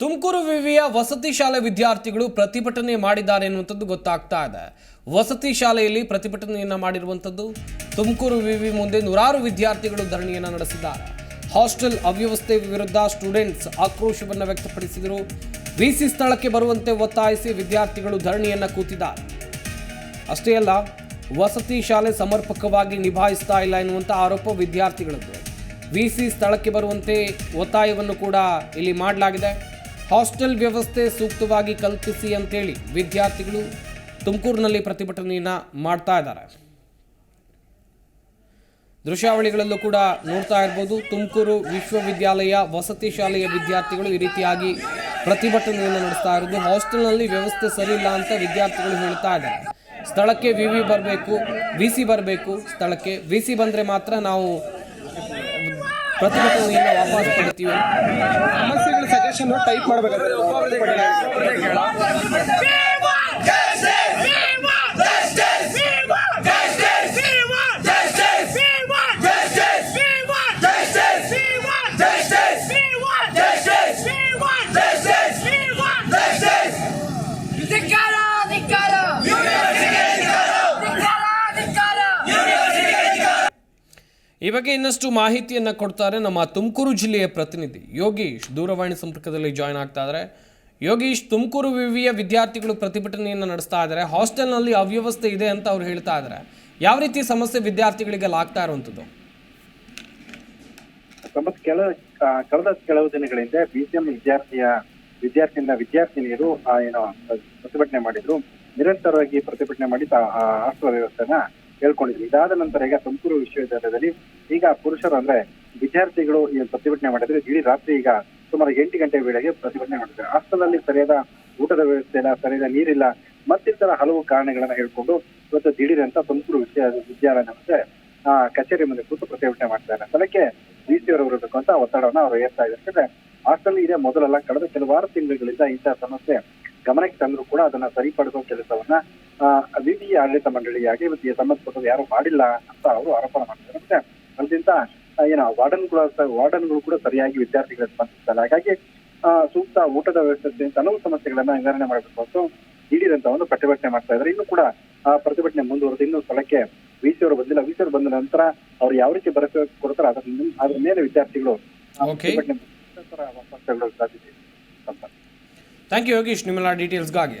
ತುಮಕೂರು ವಿವಿಯ ವಸತಿ ಶಾಲೆ ವಿದ್ಯಾರ್ಥಿಗಳು ಪ್ರತಿಭಟನೆ ಮಾಡಿದ್ದಾರೆ ಎನ್ನುವಂಥದ್ದು ಗೊತ್ತಾಗ್ತಾ ಇದೆ. ವಸತಿ ಶಾಲೆಯಲ್ಲಿ ಪ್ರತಿಭಟನೆಯನ್ನು ಮಾಡಿರುವಂಥದ್ದು ತುಮಕೂರು ವಿವಿ ಮುಂದೆ ನೂರಾರು ವಿದ್ಯಾರ್ಥಿಗಳು ಧರಣಿಯನ್ನು ನಡೆಸಿದ್ದಾರೆ. ಹಾಸ್ಟೆಲ್ ಅವ್ಯವಸ್ಥೆ ವಿರುದ್ಧ ಸ್ಟೂಡೆಂಟ್ಸ್ ಆಕ್ರೋಶವನ್ನು ವ್ಯಕ್ತಪಡಿಸಿದರು. ವಿಸಿ ಸ್ಥಳಕ್ಕೆ ಬರುವಂತೆ ಒತ್ತಾಯಿಸಿ ವಿದ್ಯಾರ್ಥಿಗಳು ಧರಣಿಯನ್ನ ಕೂತಿದ್ದಾರೆ. ಅಷ್ಟೇ ಅಲ್ಲ, ವಸತಿ ಶಾಲೆ ಸಮರ್ಪಕವಾಗಿ ನಿಭಾಯಿಸ್ತಾ ಇಲ್ಲ ಎನ್ನುವಂಥ ಆರೋಪ ವಿದ್ಯಾರ್ಥಿಗಳದ್ದು. ವಿಸಿ ಸ್ಥಳಕ್ಕೆ ಬರುವಂತೆ ಒತ್ತಾಯವನ್ನು ಕೂಡ ಇಲ್ಲಿ ಮಾಡಲಾಗಿದೆ. ಹಾಸ್ಟೆಲ್ ವ್ಯವಸ್ಥೆ ಸೂಕ್ತವಾಗಿ ಕಲ್ಪಿಸಿ ಅಂತೇಳಿ ವಿದ್ಯಾರ್ಥಿಗಳು ತುಮಕೂರಿನಲ್ಲಿ ಪ್ರತಿಭಟನೆಯನ್ನು ಮಾಡ್ತಾ ಇದ್ದಾರೆ. ದೃಶ್ಯಾವಳಿಗಳಲ್ಲೂ ಕೂಡ ನೋಡ್ತಾ ಇರ್ಬೋದು, ತುಮಕೂರು ವಿಶ್ವವಿದ್ಯಾಲಯ ವಸತಿ ಶಾಲೆಯ ವಿದ್ಯಾರ್ಥಿಗಳು ಈ ರೀತಿಯಾಗಿ ಪ್ರತಿಭಟನೆಯನ್ನು ನಡೆಸ್ತಾ ಇರೋದು. ಹಾಸ್ಟೆಲ್ನಲ್ಲಿ ವ್ಯವಸ್ಥೆ ಸರಿಯಿಲ್ಲ ಅಂತ ವಿದ್ಯಾರ್ಥಿಗಳು ಹೇಳ್ತಾ ಇದ್ದಾರೆ. ಸ್ಥಳಕ್ಕೆ ವಿ ವಿ ಬರಬೇಕು, ವಿ ಸಿ ಬರಬೇಕು, ಸ್ಥಳಕ್ಕೆ ವಿ ಸಿ ಬಂದರೆ ಮಾತ್ರ ನಾವು ಪ್ರತಿಭಟನೆಯನ್ನು ವಾಪಸ್ ಪಡಿತೀವಿ. ಸಜೆಷನ್ ಟೈಪ್ ಮಾಡಬೇಕಾದ್ರೆ. ಈ ಬಗ್ಗೆ ಇನ್ನಷ್ಟು ಮಾಹಿತಿಯನ್ನು ಕೊಡ್ತಾರೆ ನಮ್ಮ ತುಮಕೂರು ಜಿಲ್ಲೆಯ ಪ್ರತಿನಿಧಿ ಯೋಗೀಶ್. ದೂರವಾಣಿ ಸಂಪರ್ಕದಲ್ಲಿ ಜಾಯ್ನ್ ಆಗ್ತಾ ಇದ್ದಾರೆ ಯೋಗೀಶ್, ತುಮಕೂರು ವಿವಿಯ ವಿದ್ಯಾರ್ಥಿಗಳು ಪ್ರತಿಭಟನೆಯನ್ನು ನಡೆಸ್ತಾ ಇದ್ದಾರೆ ಹಾಸ್ಟೆಲ್ನಲ್ಲಿ ಅವ್ಯವಸ್ಥೆ ಇದೆ ಅಂತ ಅವ್ರು ಹೇಳ್ತಾ ಇದ್ದಾರೆ ಯಾವ ರೀತಿ ಸಮಸ್ಯೆ ವಿದ್ಯಾರ್ಥಿಗಳಿಗೆ ಲಾಗ್ತಾ ಇರುವಂಥದ್ದು? ಕೆಲ ಕಳೆದ ಕೆಲವು ದಿನಗಳ ಹಿಂದೆ ಬಿಸಿಎಂ ವಿದ್ಯಾರ್ಥಿಯ ವಿದ್ಯಾರ್ಥಿಯಿಂದ ವಿದ್ಯಾರ್ಥಿನಿಯರು ಏನೋ, ಪ್ರತಿಭಟನೆ ಮಾಡಿದ್ರು. ನಿರಂತರವಾಗಿ ಪ್ರತಿಭಟನೆ ಮಾಡಿ ಹಾಸ್ಟೆಲ್ ವ್ಯವಸ್ಥೆನ ಹೇಳ್ಕೊಂಡಿದ್ರು ಇದಾದ ನಂತರ ಈಗ ತುಮಕೂರು ವಿಶ್ವವಿದ್ಯಾಲಯದಲ್ಲಿ ಈಗ ಪುರುಷರು ಅಂದ್ರೆ ವಿದ್ಯಾರ್ಥಿಗಳು ಪ್ರತಿಭಟನೆ ಮಾಡಿದ್ರೆ ಇಡೀ ರಾತ್ರಿ ಈಗ ಸುಮಾರು ಎಂಟು ಗಂಟೆ ವೇಳೆಗೆ ಪ್ರತಿಭಟನೆ ಮಾಡಿದ್ದಾರೆ. ಹಾಸ್ಟೆಲ್ ಅಲ್ಲಿ ಸರಿಯಾದ ಊಟದ ವ್ಯವಸ್ಥೆ ಇಲ್ಲ, ಸರಿಯಾದ ನೀರಿಲ್ಲ, ಮತ್ತಿತರ ಹಲವು ಕಾರಣಗಳನ್ನ ಹೇಳ್ಕೊಂಡು ಇವತ್ತು ದಿಢೀರ್ ಅಂತ ತುಮಕೂರು ವಿಶ್ವ ವಿದ್ಯಾಲಯ ಮತ್ತೆ ಆ, ಕಚೇರಿ ಮುಂದೆ ಕೂತು ಪ್ರತಿಭಟನೆ ಮಾಡ್ತಾರೆ ಸ್ಥಳಕ್ಕೆ ಡಿಸಿ ಅವರು ಇರಬೇಕು ಅಂತ ಒತ್ತಡವನ್ನ ಅವರು ಏರ್ತಾ ಇದ್ದಾರೆ. ಯಾಕಂದ್ರೆ ಹಾಸ್ಟೆಲ್ ಇದೇ ಮೊದಲಲ್ಲ. ಕಳೆದ ಕೆಲವಾರು ತಿಂಗಳುಗಳಿಂದ ಇಂತಹ ಸಮಸ್ಯೆ ಗಮನಕ್ಕೆ ತಂದ್ರು ಕೂಡ ಅದನ್ನ ಸರಿಪಡಿಸುವ ಕೆಲಸವನ್ನ ಆ ವಿವಿ ಆಡಳಿತ ಮಂಡಳಿಯಾಗಿ ಇವತ್ತಿಗೆ ಈ ಸಂಬಂಧಪಟ್ಟದ್ದು ಯಾರು ಮಾಡಿಲ್ಲ ಅಂತ ಅವರು ಆರೋಪ ಮಾಡ್ತಾರೆ ಮತ್ತೆ ಅಲ್ಲಿಂದ ಏನೋ ವಾರ್ಡನ್ ವಾರ್ಡನ್ಗಳು ವಾರ್ಡನ್ಗಳು ಕೂಡ ಸರಿಯಾಗಿ ವಿದ್ಯಾರ್ಥಿಗಳಿಗೆ ಸ್ಪಂದಿಸಲ್ಲ ಹಾಗಾಗಿ ಆ, ಸೂಕ್ತ ಊಟದ ವ್ಯವಸ್ಥೆ ಹಲವು ಸಮಸ್ಯೆಗಳನ್ನ ನಿವಾರಣೆ ಮಾಡಬೇಕು ಅಂತ ನೀಡಿದಂತ ಒಂದು ಪ್ರತಿಭಟನೆ ಮಾಡ್ತಾ ಇದ್ದಾರೆ. ಇನ್ನು ಕೂಡ ಆ ಪ್ರತಿಭಟನೆ ಮುಂದುವರೆದು ಇನ್ನು ಸ್ಥಳಕ್ಕೆ ವಿಸಿ ಅವರು ಬಂದಿಲ್ಲ. ವಿಸಿ ಅವರು ಬಂದ ನಂತರ ಅವ್ರು ಯಾವ ರೀತಿ ಬರಕ್ಕೆ ಕೊಡ್ತಾರೆ ಅದ್ರ ಅದ್ರ ಮೇಲೆ ವಿದ್ಯಾರ್ಥಿಗಳು. ಪ್ರತಿಭಟನೆ ಸಾಧ್ಯತೆ. ಥ್ಯಾಂಕ್ ಯು ಯೋಗೀಶ್ ನಿಮ್ಮೆಲ್ಲ ಡೀಟೇಲ್ಸ್ಗಾಗಿ